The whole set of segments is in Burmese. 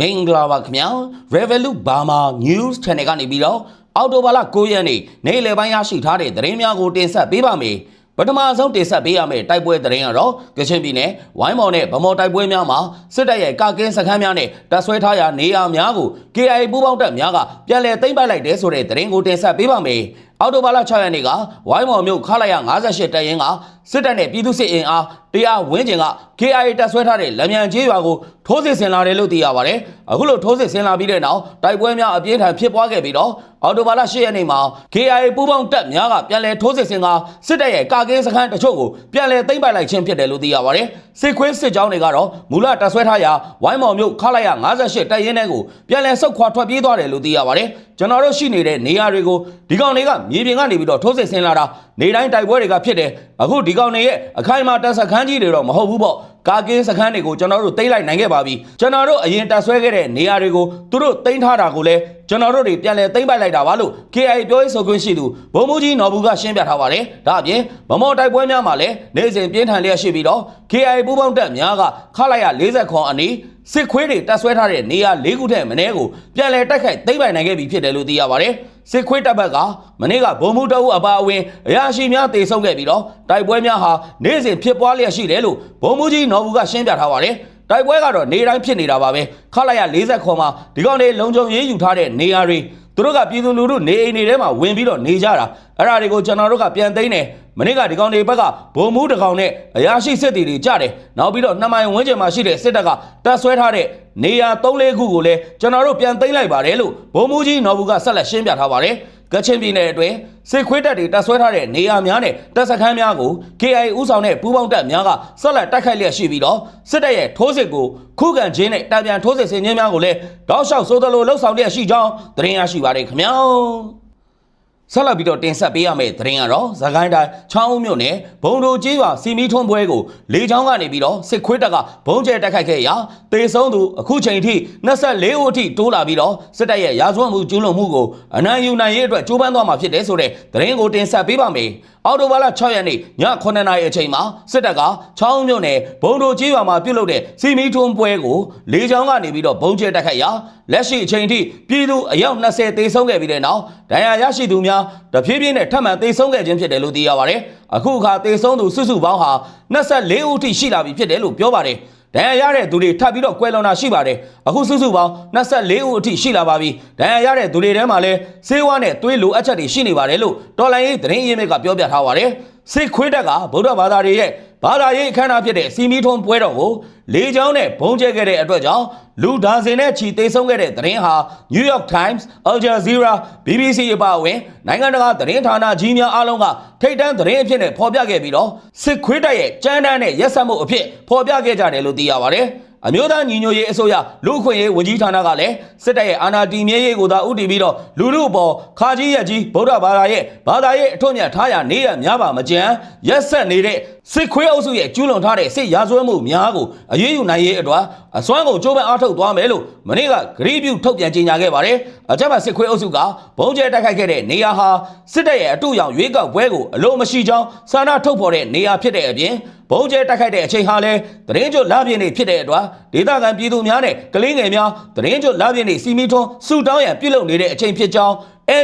မင်္ဂလာပါခင်ဗျာ Revolut Burma News Channel ကနေပြီးတော့အော်တိုဘာလ9ရက်နေ့နေ့လယ်ပိုင်းရရှိထားတဲ့သတင်းများကိုတင်ဆက်ပေးပါမယ်ပထမဆုံးတင်ဆက်ပေးရမယ့်တိုက်ပွဲသတင်းကတော့ကချင်ပြည်နယ်ဝိုင်းမော်နဲ့ဗမော်တိုက်ပွဲများမှာစစ်တပ်ရဲ့ကာကင်းစခန်းများနဲ့တပ်ဆွဲထားရာနေရာများကို KIA ပူးပေါင်းတပ်များကပြန်လည်သိမ်းပိုက်လိုက်တဲ့ဆိုတဲ့သတင်းကိုတင်ဆက်ပေးပါမယ် အော်တိုဘာလ6ရက်နေ့ကဝိုင်းမော်မြို့ခလာရ58တပ်ရင်းကစစ်တပ်နဲ့ပြည်သူစစ်အင်အားတရားဝင်းကျင်က KIA တပ်ဆွဲထားတဲ့လက်မြန်ကျေးရွာကိုထိုးစစ်ဆင်လာတယ်လို့သိရပါတယ်အခုလိုထိုးစစ်ဆင်လာပြီးတဲ့နောက်တိုက်ပွဲများအပြင်းထန်ဖြစ်ပွားခဲ့ပြီးတော့အော်တိုဘာလ10ရက်နေ့မှာ KIA ပူးပေါင်းတပ်များကပြန်လည်ထိုးစစ်ဆင်ကစစ်တပ်ရဲ့ကာကင်းစခန်းတချို့ကိုပြန်လည်သိမ်းပိုက်လိုက်ခြင်းဖြစ်တယ်လို့သိရပါတယ်စစ်ခွေးစစ်ကြောင်းတွေကတော့မူလတပ်ဆွဲထားရာဝိုင်းမော်မြို့ခလာရ58တပ်ရင်းထဲကိုပြန်လည်ဆုတ်ခွာထွက်ပြေးသွားတယ်လို့သိရပါတယ်ကျွန်တော်တို့ရှိနေတဲ့နေရာတွေကိုဒီကောင်တွေကမြေပြင်ကနေပြီးတော့ထိုးစစ်ဆင်လာတာ နေတိုင်းတိုက်ပွဲတွေကဖြစ်တယ်အခုဒီကောင်တွေရဲ့အခိုင်အမာတပ်စခန်းကြီးတွေတော့မဟုတ်ဘူးပေါ့ကာကင်းစခန်းတွေကိုကျွန်တော်တို့သိမ်းလိုက်နိုင်ခဲ့ပါပြီကျွန်တော်တို့အရင်တပ်ဆွဲခဲ့တဲ့နေရာတွေကိုသူတို့သိမ်းထားတာကိုလည်းကျွန်တော်တို့တွေပြန်လည်သိမ်းပိုက်လိုက်တာပါလို့ KIA ပြောရေးဆိုခွင့်ရှိသူဗိုလ်မှူးကြီးနော်ဘူးကရှင်းပြထားပါတယ်ဒါအပြင်ဗမော်တိုက်ပွဲများမှာလည်းနေစဉ်ပြင်းထန်လျက်ရှိပြီးတော့ KIA ပူးပေါင်းတပ်များကခလိုက်ရ40ခွန်အနီးစစ်ခွေးတွေတပ်ဆွဲထားတဲ့နေရာ၄ခုထက်မနည်းကိုပြန်လည်တိုက်ခိုက်သိမ်းပိုက်နိုင်ခဲ့ပြီဖြစ်တယ်လို့သိရပါတယ်စစ်ခွေးတပ်ဘက်ကမနေ့ကဗိုလ်မှူးတအုပ်အပါအဝင်အရာရှိများတေဆုံးခဲ့ပြီးတော့တိုက်ပွဲများဟာနေ့စဉ်ဖြစ်ပွားလျက်ရှိတယ်လို့ဗိုလ်မှူးကြီးနော်ဘူးကရှင်းပြထားပါတယ်တိုက်ပွဲကတော့နေတိုင်းဖြစ်နေတာပါပဲခလိုက်ရ40ခွန်မှာဒီကောင်တွေလုံခြုံရေးယူထားတဲ့နေရာတွေသူတို့ကပြည်သူလူထုနေအိမ်တွေထဲမှာဝင်ပြီးတော့နေကြတာအဲ့ဒါတွေကိုကျွန်တော်တို့ကပြန်သိမ်းတယ်မနေ့ကဒီကောင်တွေဘက်ကဘုံမူးတစ်ကောင်နဲ့အရာရှိစစ်တီတွေကြတယ်နောက်ပြီးတော့နှစ်မိုင်ဝန်းကျင်မှာရှိတဲ့စစ်တပ်ကတပ်ဆွဲထားတဲ့နေရာ3-4ခုကိုလည်းကျွန်တော်တို့ပြန်သိမ်းလိုက်ပါတယ်လို့ဘုံမူးကြီးနော်ဘူးကဆက်လက်ရှင်းပြထားပါတယ် ကချင်ပြည်နယ်အတွင်းစစ်ခွေးတပ်တွေတပ်ဆွဲထားတဲ့နေရာများနဲ့တပ်စခန်းများကို KIA ဥဆောင်တဲ့ပူးပေါင်းတပ်များကဆက်လက်တိုက်ခိုက်လျက်ရှိပြီးတော့စစ်တပ်ရဲ့ထိုးစစ်ကိုခုခံခြင်းနဲ့တံပြန်ထိုးစစ်ဆင်ခြင်းများကိုလည်းတောက်လျှောက်စိုးသလိုလှုပ်ဆောင်လျက်ရှိကြောင်းသတင်းရရှိပါတယ်ခင်ဗျာ ဆက်လက်ပြီးတော့တင်ဆက်ပေးရမယ့်သတင်းကတော့သခိုင်းတိုင်းချောင်းဦးမြို့နယ်ဘုံတို့ကြီးရွာစီမီထွန်းပွဲကိုလေချောင်းကနေပြီးတော့စစ်ခွေးတပ်ကဘုံကျဲတိုက်ခိုက်ခဲ့ရာတေဆုံးသူအခုချိန်ထိ24ဦးအထိတိုးလာပြီးတော့စစ်တပ်ရဲ့ရာဇဝတ်မှုကျူးလွန်မှုကိုအနိုင်ယူနိုင်ရေးအတွက်ကြိုးပမ်းသွားမှာဖြစ်တယ်ဆိုတဲ့သတင်းကိုတင်ဆက်ပေးပါမယ်။ အော်တိုဘာလ6ရက်နေ့ည9:00နာရီအချိန်မှာစစ်တပ်ကချောင်းဦးမြို့နယ်ဘုံတို့ကြီးရွာမှာပြုတ်လုတဲ့စီမီထွန်းပွဲကိုလေချောင်းကနေပြီးတော့ဘုံကျဲတိုက်ခိုက်ရာလက်ရှိအချိန်ထိပြည်သူအယောက်20တေဆုံးခဲ့ပြီးတဲ့နောက်ဒဏ်ရာရရှိသူများတဖြည်းဖြည်းနဲ့ထပ်မံတေဆုံးခဲ့ခြင်းဖြစ်တယ်လို့သိရပါတယ်။အခုအခါတေဆုံးသူစုစုပေါင်းဟာ24ဦးထိရှိလာပြီဖြစ်တယ်လို့ပြောပါတယ်။ ဒဏ်ရာရတဲ့သူတွေထပ်ပြီးတော့ကွဲလွန်တာရှိပါတယ်။အခုစုစုပေါင်း24ဦးအထိရှိလာပါပြီ။ဒဏ်ရာရတဲ့သူတွေထဲမှာလည်းစေဝါနဲ့သွေးလိုအပ်ချက်တွေရှိနေပါတယ်လို့တော်လိုင်းရေးသတင်းရင်းမြစ်ကပြောပြထားပါတယ်။စစ်ခွေးတက်ကဗုဒ္ဓဘာသာတွေရဲ့ ဘာသာရေးအခမ်းအနားဖြစ်တဲ့စီမီထွန်းပွဲတော်ကိုလေးချောင်းနဲ့ဘုံကျဲခဲ့တဲ့အတွက်ကြောင့်လူဒါဇင်နဲ့ချီသိမ်းဆုံးခဲ့တဲ့သတင်းဟာ New York Times, Al Jazeera, BBC အပါအဝင်နိုင်ငံတကာသတင်းဌာနကြီးများအားလုံးကထိတ်တန့်သတင်းအဖြစ်နဲ့ဖော်ပြခဲ့ပြီးတော့စစ်ခွေးတပ်ရဲ့ကြမ်းတမ်းတဲ့ရက်စက်မှုအဖြစ်ဖော်ပြခဲ့ကြတယ်လို့သိရပါတယ်။အမျိုးသားညီညွတ်ရေးအစိုးရလူ့အခွင့်အရေးဝန်ကြီးဌာနကလည်းစစ်တပ်ရဲ့အာဏာတည်မြဲရေးကိုသာဥတည်ပြီးတော့လူလူအပေါ်ခါကြီးရက်ကြီးဗုဒ္ဓဘာသာရဲ့ဘာသာရေးအထွတ်အမြတ်ထားရနေရများပါမကြမ်းရက်ဆက်နေတဲ့ စစ်ခွေးအုပ်စုရဲ့ကျူးလွန်ထားတဲ့စစ်ရာဇဝတ်မှုများကိုအရေးယူနိုင်ရေးအတွက်အစွမ်းကုန်ကြိုးပမ်းအားထုတ်သွားမယ်လို့မနေ့ကဂရီးပြုထုတ်ပြန်ကြေညာခဲ့ပါတယ်။အကြမ်းဖက်စစ်ခွေးအုပ်စုကဘုံကျဲတိုက်ခိုက်ခဲ့တဲ့နေရာဟာစစ်တပ်ရဲ့အတူရောင်ရွေးကောက်ပွဲကိုအလို့မရှိကြောင်းစာနာထုတ်ဖော်တဲ့နေရာဖြစ်တဲ့အပြင်ဘုံကျဲတိုက်ခိုက်တဲ့အချိန်ဟာလည်းသတင်းကြွလာပြင်းနေဖြစ်တဲ့အတွက်ဒေသခံပြည်သူများနဲ့ကလေးငယ်များသတင်းကြွလာပြင်းနေစီမီထွန်းစူတောင်းရန်ပြုလုပ်နေတဲ့အချိန်ဖြစ်ကြောင်း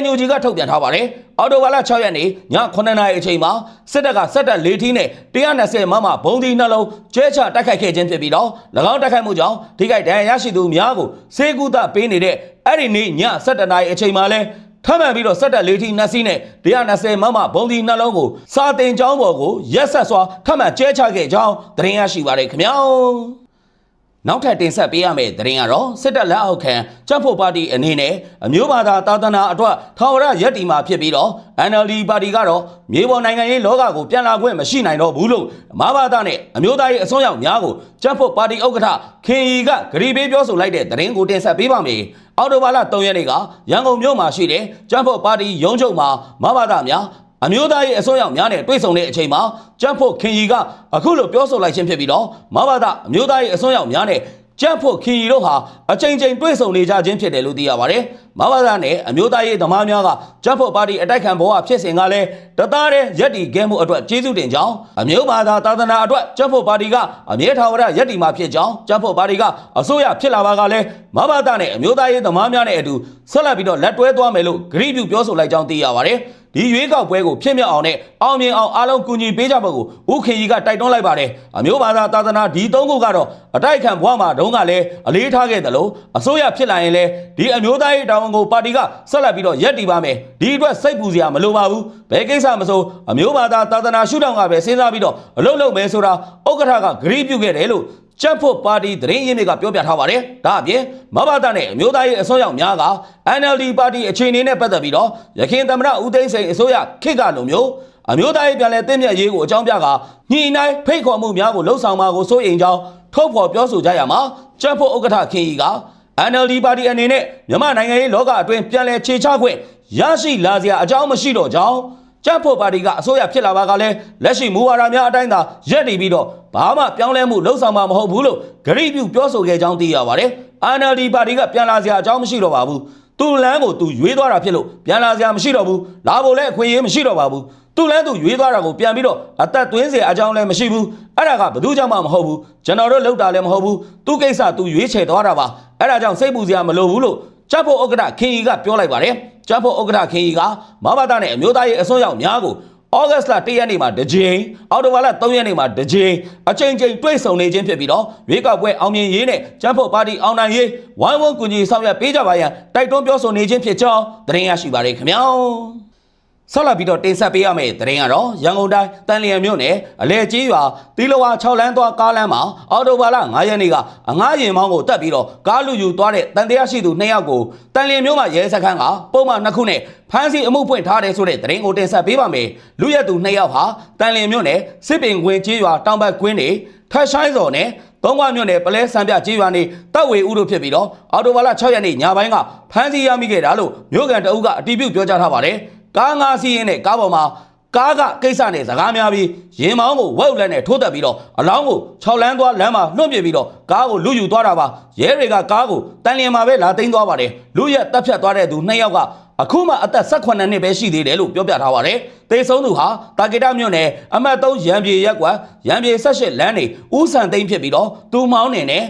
NUG ကထုတ်ပြန်ထားပါတယ်။အော်တိုဘာလ6ရက်နေ့ည9:00နာရီအချိန်မှာစစ်တပ်ကစက်တပ်၄ထီးနဲ့120မမဘုံဒီနှလုံးကျဲချတိုက်ခိုက်ခဲ့ခြင်းဖြစ်ပြီးတော့၎င်းတိုက်ခိုက်မှုကြောင့်ထိခိုက်ဒဏ်ရာရရှိသူများကိုစေကူတာပေးနေတဲ့အဲ့ဒီနေ့ည7:00နာရီအချိန်မှာလဲထပ်မံပြီးတော့စက်တက်လေးထီနှက်စီးနဲ့120မမဘုံဒီနှလုံးကိုစာတင်ကျောင်းပေါ်ကိုရက်ဆက်စွာထပ်မံကျဲချခဲ့ကြောင်းသတင်းရရှိပါတယ်ခင်ဗျာ နောက်ထပ်တင်ဆက်ပေးရမယ့်သတင်းကတော့စစ်တပ်လက်အောက်ခံကြက်ဖို့ပါတီအနေနဲ့အမျိုးဘာသာတာသနာအတွက်ထာဝရရက်တီမှာဖြစ်ပြီးတော့ NLD ပါတီကတော့မြေပေါ်နိုင်ငံရေးလောကကိုပြန်လာခွင့်မရှိနိုင်တော့ဘူးလို့မဘာသာနဲ့အမျိုးသားရေးအစွန်းရောက်များကိုကြက်ဖို့ပါတီဥက္ကဋ္ဌခင်ရီကဂရီပေးပြောဆိုလိုက်တဲ့သတင်းကိုတင်ဆက်ပေးပါမယ်။အော်တိုဘာလ3ရက်နေ့ကရန်ကုန်မြို့မှာရှိတဲ့ကြက်ဖို့ပါတီရုံးချုပ်မှာမဘာသာများ အမျိုးသားရေးအစိုးရများနဲ့တွေ့ဆုံတဲ့အချိန်မှာကြက်ဖို့ခင်ရီကအခုလိုပြောဆိုလိုက်ခြင်းဖြစ်ပြီးတော့မဘာသာအမျိုးသားရေးအစိုးရများနဲ့ကြက်ဖို့ခင်ရီတို့ဟာအချိန်ချင်းတွေ့ဆုံနေကြခြင်းဖြစ်တယ်လို့သိရပါတယ်။မဘာသာနဲ့အမျိုးသားရေးသမားများကကြက်ဖို့ပါတီအတိုက်ခံဘဝဖြစ်စဉ်ကလည်းတသားတဲ့ရက်တီကဲမှုအတွက်ကျေးဇူးတင်ကြောင်းအမျိုးဘာသာသာသနာအတွက်ကြက်ဖို့ပါတီကအမြဲထာဝရရက်တီမှာဖြစ်ကြောင်းကြက်ဖို့ပါတီကအစိုးရဖြစ်လာပါကလည်းမဘာသာနဲ့အမျိုးသားရေးသမားများနဲ့အတူဆက်လက်ပြီးတော့လက်တွဲသွားမယ်လို့ဂရိပြုပြောဆိုလိုက်ကြောင်းသိရပါတယ်။ ဒီရွေးကောက်ပွဲကိုဖြစ်မြောက်အောင်နဲ့အောင်မြင်အောင်အားလုံးကူညီပေးကြဖို့ကိုဦးခင်ကြီးကတိုက်တွန်းလိုက်ပါတယ်အမျိုးဘာသာသာသနာဒီသုံးခုကတော့အတိုက်ခံဘဝမှာတုန်းကလည်းအလေးထားခဲ့တယ်လို့အစိုးရဖြစ်လာရင်လည်းဒီအမျိုးသားရေးတာဝန်ကိုပါတီကဆက်လက်ပြီးတော့ရက်တည်ပါမယ်ဒီအတွက်စိတ်ပူစရာမလိုပါဘူးဘယ်ကိစ္စမဆိုအမျိုးဘာသာသာသနာရှုထောင့်ကပဲစဉ်းစားပြီးတော့အလုပ်လုပ်မယ်ဆိုတာဥက္ကဋ္ဌကဂရိပြုခဲ့တယ်လို့ ကြက်ဖို့ပါတီသတင်းရင်းမြစ်ကပြောပြထားပါတယ်။ဒါအပြင်မဘာသာနဲ့အမျိုးသားရေးအစိုးရများက NLD ပါတီအခြေအနေနဲ့ပတ်သက်ပြီးတော့ရခိုင်သမ္မတဦးသိန်းစိန်အစိုးရခေတ်ကလိုမျိုးအမျိုးသားရေးပြန်လည်တင့်မြတ်ရေးကိုအကြောင်းပြကညှိနှိုင်းဖိတ်ခေါ်မှုများကိုလှုံ့ဆော်မှာကိုစိုးရိမ်ကြောင်းထုတ်ဖော်ပြောဆိုကြရမှာကြက်ဖို့ဥက္ကဋ္ဌခင်ကြီးက NLD ပါတီအနေနဲ့မြန်မာနိုင်ငံရေးလောကအတွင်းပြန်လည်ခြေချခွင့်ရရှိလာစရာအကြောင်းမရှိတော့ကြောင်း ကြက်ဖို့ပါတီကအစိုးရဖြစ်လာပါကလည်းလက်ရှိမူဝါဒများအတိုင်းသာရက်တည်ပြီးတော့ဘာမှပြောင်းလဲမှုလှုံ့ဆော်မှာမဟုတ်ဘူးလို့ဂရိပြုပြောဆိုခဲ့ကြောင်းသိရပါတယ်။ NLD ပါတီကပြန်လာစရာအကြောင်းမရှိတော့ပါဘူး။သူ့လမ်းကိုသူရွေးသွားတာဖြစ်လို့ပြန်လာစရာမရှိတော့ဘူး။လာဖို့လည်းအခွင့်အရေးမရှိတော့ပါဘူး။သူ့လမ်းသူရွေးသွားတာကိုပြန်ပြီးတော့အသက်သွင်းစရာအကြောင်းလည်းမရှိဘူး။အဲ့ဒါကဘယ်သူကြောင့်မှမဟုတ်ဘူး။ကျွန်တော်တို့လောက်တာလည်းမဟုတ်ဘူး။သူ့ကိစ္စသူရွေးချယ်သွားတာပါ။အဲ့ဒါကြောင့်စိတ်ပူစရာမလိုဘူးလို့ကြက်ဖို့ဥက္ကဋ္ဌခင်ကြီးကပြောလိုက်ပါတယ်။ ကြက်ဖို့ဥက္ကဋ္ဌခင်ကြီးကမဘာသာနဲ့အမျိုးသားရေးအစွန်းရောက်များကိုဩဂတ်စ်လ1ရက်နေ့မှာတစ်ကြိမ်အောက်တိုဘာလ3ရက်နေ့မှာတစ်ကြိမ်အချိန်ချင်းတွေ့ဆုံနေခြင်းဖြစ်ပြီးတော့ရွေးကောက်ပွဲအောင်မြင်ရေးနဲ့ကျန်းဖို့ပါတီအောင်နိုင်ရေးဝိုင်းဝန်းကူညီဆောင်ရွက်ပေးကြပါရန်တိုက်တွန်းပြောဆိုနေခြင်းဖြစ်ကြောင်းသတင်းရရှိပါရခင်ဗျာ ဆက်လက်ပြီးတော့တင်ဆက်ပေးရမယ့်သတင်းကတော့ရန်ကုန်တိုင်းတန်လျင်မြို့နယ်အလဲကြီးရွာတီလဝါ6လမ်းသွားကားလမ်းမှာအော်တိုဘာလ9ရက်နေ့ကအငားရင်မောင်းကိုတက်ပြီးတော့ကားလူယူသွားတဲ့တန်တရားရှိသူ2ယောက်ကိုတန်လျင်မြို့မှာရဲစခန်းကပုံမှန်နှစ်ခုနဲ့ဖမ်းဆီးအမှုဖွင့်ထားတယ်ဆိုတဲ့သတင်းကိုတင်ဆက်ပေးပါမယ်လူရက်သူ2ယောက်ဟာတန်လျင်မြို့နယ်စစ်ပင်ကွင်းကြီးရွာတောင်ဘက်ကွင်းနေထက်ဆိုင်စော်နဲ့သုံးခွမြို့နယ်ပလဲစံပြကြီးရွာနေတပ်ဝေဦးတို့ဖြစ်ပြီးတော့အော်တိုဘာလ6ရက်နေ့ညပိုင်းကဖမ်းဆီးရမိခဲ့တာလို့မြို့ကန်တအုပ်ကအတည်ပြုပြောကြားထားပါတယ် ကားငါးစီးရင်နဲ့ကားပေါ်မှာကားကကိစ္စနဲ့စကားများပြီးရင်မောင်းကိုဝက်လက်နဲ့ထိုးတက်ပြီးတော့အလောင်းကို6လမ်းသွားလမ်းမှာလွှင့်ပြပြီးတော့ကားကိုလူယူသွားတာပါရဲတွေကကားကိုတန်လျင်မှာပဲလာသိမ်းသွားပါတယ်လူရက်တက်ဖြတ်သွားတဲ့သူနှစ်ယောက်ကအခုမှအသက်18နှစ်ပဲရှိသေးတယ်လို့ပြောပြထားပါတယ်။တေဆုံးသူဟာတာဂီတာမြို့နယ်အမှတ်3ရန်ပြေရက်ကွာရန်ပြေ18လမ်းနေဦးဆန်သိန်းဖြစ်ပြီးတော့သူမောင်းနေနဲ့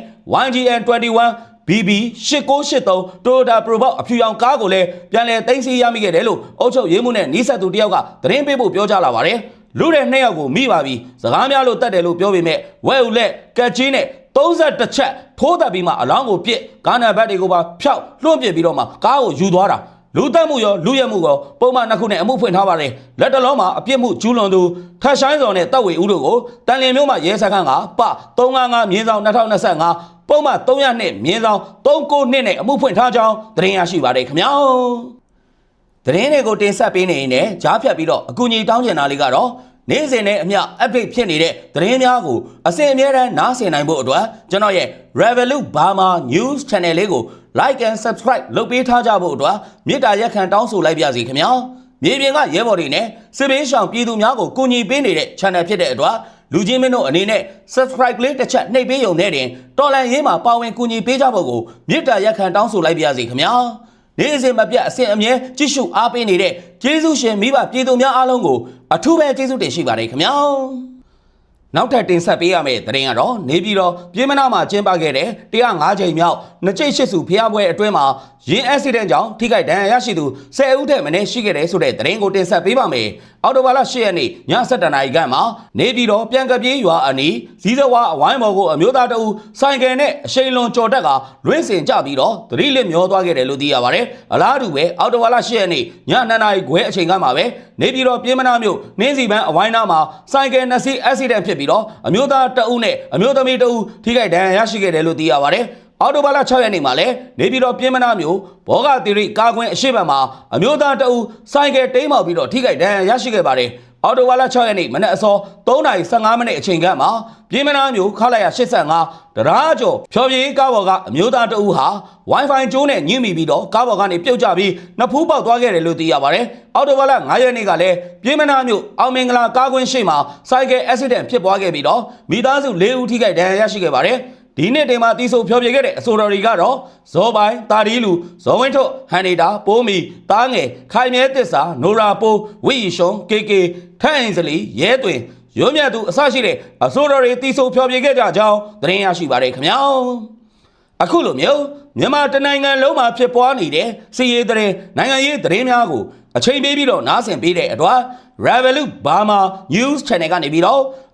YGN 21 BB 8983 Toyota Probox အဖြူရောင်ကားကိုလည်းပြန်လည်သိမ်းဆည်းရမိခဲ့တယ်လို့အုပ်ချုပ်ရေးမှုနဲ့နီးစပ်သူတယောက်ကသတင်းပေးဖို့ပြောကြားလာပါတယ်။လူတဲ့နှစ်ယောက်ကိုမိပါပြီ။စကားများလို့တတ်တယ်လို့ပြောပေမဲ့ဝဲဦးလက်ကက်ချင်းနဲ့32ချက်ထိုးတက်ပြီးမှအလောင်းကိုပြစ်ကားနံပါတ်တွေကိုပါဖျောက်လွှင့်ပစ်ပြီးတော့မှကားကိုယူသွားတာလူတက်မှုရောလူရဲမှုရောပုံမှန်နှစ်ခုနဲ့အမှုဖွင့်ထားပါတယ်လက်တလုံးမှာအပြစ်မှုကျူးလွန်သူထက်ဆိုင်စော်နဲ့တပ်ဝေဦးတို့ကိုတန်လျင်မြို့မှာရဲစခန်းကပ355မြင်းဆောင်2025 ပုံမှန်300နှစ်မြင်းဆောင်39နှစ်နဲ့အမှုဖွင့်ထားကြောင်းသတင်းရရှိပါတယ်ခင်ဗျာသတင်းတွေကိုတင်ဆက်ပေးနေရင်လည်းကြားဖြတ်ပြီးတော့အကူအညီတောင်းချင်တာလေးကတော့နေ့စဉ်နဲ့အမျှ update ဖြစ်နေတဲ့သတင်းများကိုအစဉ်အမြဲတမ်းနားဆင်နိုင်ဖို့အတွက်ကျွန်တော်ရဲ့ Revolut Burma News Channel လေးကို like and subscribe လုပ်ပေးထားကြဖို့အတွက်မေတ္တာရက်ခံတောင်းဆိုလိုက်ပါစီခင်ဗျာမြေပြင်ကရဲဘော်တွေနဲ့စစ်ဘေးရှောင်ပြည်သူများကိုကူညီပေးနေတဲ့ channel ဖြစ်တဲ့အတွက် လူချင်းမင်းတို့အနေနဲ့ subscribe လေးတစ်ချက်နှိပ်ပေးရုံနဲ့တင်တော်လန်ရေးမှာပါဝင်ကူညီပေးကြဖို့ကိုမေတ္တာရက်ခံတောင်းဆိုလိုက်ပါစီခင်ဗျာနေ့စဉ်မပြတ်အစဉ်အမြဲကြည့်ရှုအားပေးနေတဲ့ကျေးဇူးရှင်မိဘပြည်သူများအားလုံးကိုအထူးပဲကျေးဇူးတင်ရှိပါတယ်ခင်ဗျာနောက်ထပ်တင်ဆက်ပေးရမယ့်သတင်းကတော့နေပြည်တော်ပြည်မနာမှာကျင်းပခဲ့တဲ့105ချိန်မြောက်နှစ်ကျိတ်ရှစ်စုဖျားပွဲအတွင်းမှာရင်းအက်ဆီဒန့်ကြောင့်ထိခိုက်ဒဏ်ရာရရှိသူ10ဦးထက်မနည်းရှိခဲ့တယ်ဆိုတဲ့သတင်းကိုတင်ဆက်ပေးပါမယ်။အော်တိုဘာလ10ရက်နေ့ည7:00နာရီခန့်မှာနေပြည်တော်ပြန်ကပြေးရွာအနီးဇီးစဝါအဝိုင်းမော်ကိုအမျိုးသားတအူဆိုင်ကယ်နဲ့အရှိန်လွန်ကြော်တက်ကလွင့်စင်ကြပြီးတော့သတိလစ်မျောသွားခဲ့တယ်လို့သိရပါတယ်။အလားတူပဲအော်တိုဘာလ10ရက်နေ့ည2:00နာရီခွဲအချိန်ကမှပဲနေပြည်တော်ပြည်မနာမြို့နှင်းစီပန်းအဝိုင်းနာမှာဆိုင်ကယ်နှစ်စီးအက်ဆီဒန့်ဖြစ်ပြီးတော့အမျိုးသားတအူနဲ့အမျိုးသမီးတအူထိခိုက်ဒဏ်ရာရရှိခဲ့တယ်လို့သိရပါတယ်။ အော်တိုဘာလ6ရက်နေ့မှာလည်းနေပြည်တော်ပြည်မနာမြို့ဘောဂတိရိကာကွင်းအရှိတ်ဘက်မှာအမျိုးသားတအူဆိုင်ကယ်တိမ်းမောက်ပြီးတော့ထိခိုက်ဒဏ်ရာရရှိခဲ့ပါတယ်။အော်တိုဘာလ6ရက်နေ့မနက်အစော3:15မိနစ်အချိန်ခန့်မှာပြည်မနာမြို့ခလာရ85တရားကျော်ဖြော်ပြေးကားပေါ်ကအမျိုးသားတအူဟာ Wi-Fi ကျိုးနဲ့ညှိမိပြီးတော့ကားပေါ်ကနေပြုတ်ကျပြီးနှစ်ဖူးပေါက်သွားခဲ့တယ်လို့သိရပါတယ်။အော်တိုဘာလ9ရက်နေ့ကလည်းပြည်မနာမြို့အောင်မင်္ဂလာကားကွင်းရှိမှာဆိုင်ကယ်အက်ဆီဒန့်ဖြစ်ပွားခဲ့ပြီးတော့မိသားစု၄ဦးထိခိုက်ဒဏ်ရာရရှိခဲ့ပါတယ်။ ဒီဒီနှစ်တင်မှာတီးဆိုဖျော်ဖြေခဲ့တဲ့အဆိုတော်တွေကတော့ဇောပိုင်တာဒီလူဇောဝင်းထွတ်ဟန်နီတာပိုးမီတားငယ်ခိုင်မြဲတစ္ဆာနိုရာပိုးဝိရှုံကေကေထန့်အင်စလီရဲသွင်းရုံးမြတ်သူအစရှိတဲ့အဆိုတော်တွေတီးဆိုဖျော်ဖြေခဲ့ကြကြောင်းသတင်းရရှိပါတယ်ခင်ဗျာအခုလိုမျိုးမြန်မာတနိုင်ငံလုံးမှာဖြစ်ပွားနေတဲ့စီရေးတဲ့နိုင်ငံရေးသတင်းများကိုအချိန်ပေးပြီးတော့နားဆင်ပေးတဲ့အတွက် Revolut Burma News Channel ကနေပြီးတော့